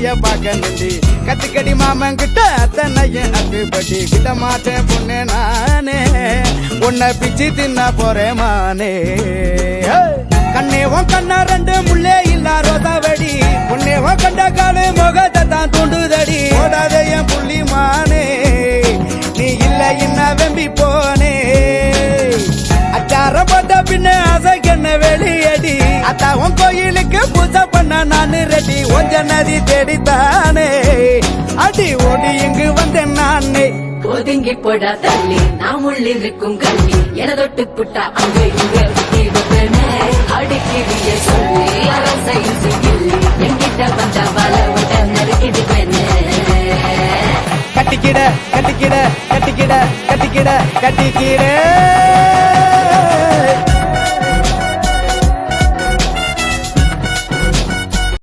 உன்னைய பார்க்க நண்டி கத்துக்கடி மாமன் கிட்ட அத்தனையும் அத்துப்பட்டி கிட்ட மாட்டேன் பொண்ணு நானே. உன்னை பிச்சு தின்ன போறேன் மானே கண்ணே உன் கண்ணா ரெண்டு முள்ளே இல்லா ரோதாவடி. உன்னே உன் கண்ட காலு முகத்தை தான் தூண்டுதடி. ஓடாத என் புள்ளி மானே. நீ இல்ல என்ன வெம்பி போனே. அச்சார போட்ட பின்ன அசைக்கண்ண வெளியடி. அத்தா உன் நானு ரெடி ஒஞ்ச நதி தேடித்தானே. அடி ஓடி இங்கு வந்தேன் நானே. ஒதுங்கி போடா தள்ளி நாம் உள்ளிருக்கும் கண்ணி. என தொட்டு புட்டா அங்க இங்க அடிக்கிறிய சொல்லி சிக்கில்லி என்கிட்ட வந்த வள விட நறுக்கிடுவேனே கட்டிக்கிட கட்டிக்கிட கட்டிக்கிட கட்டிக்கிட கட்டிக்கிட.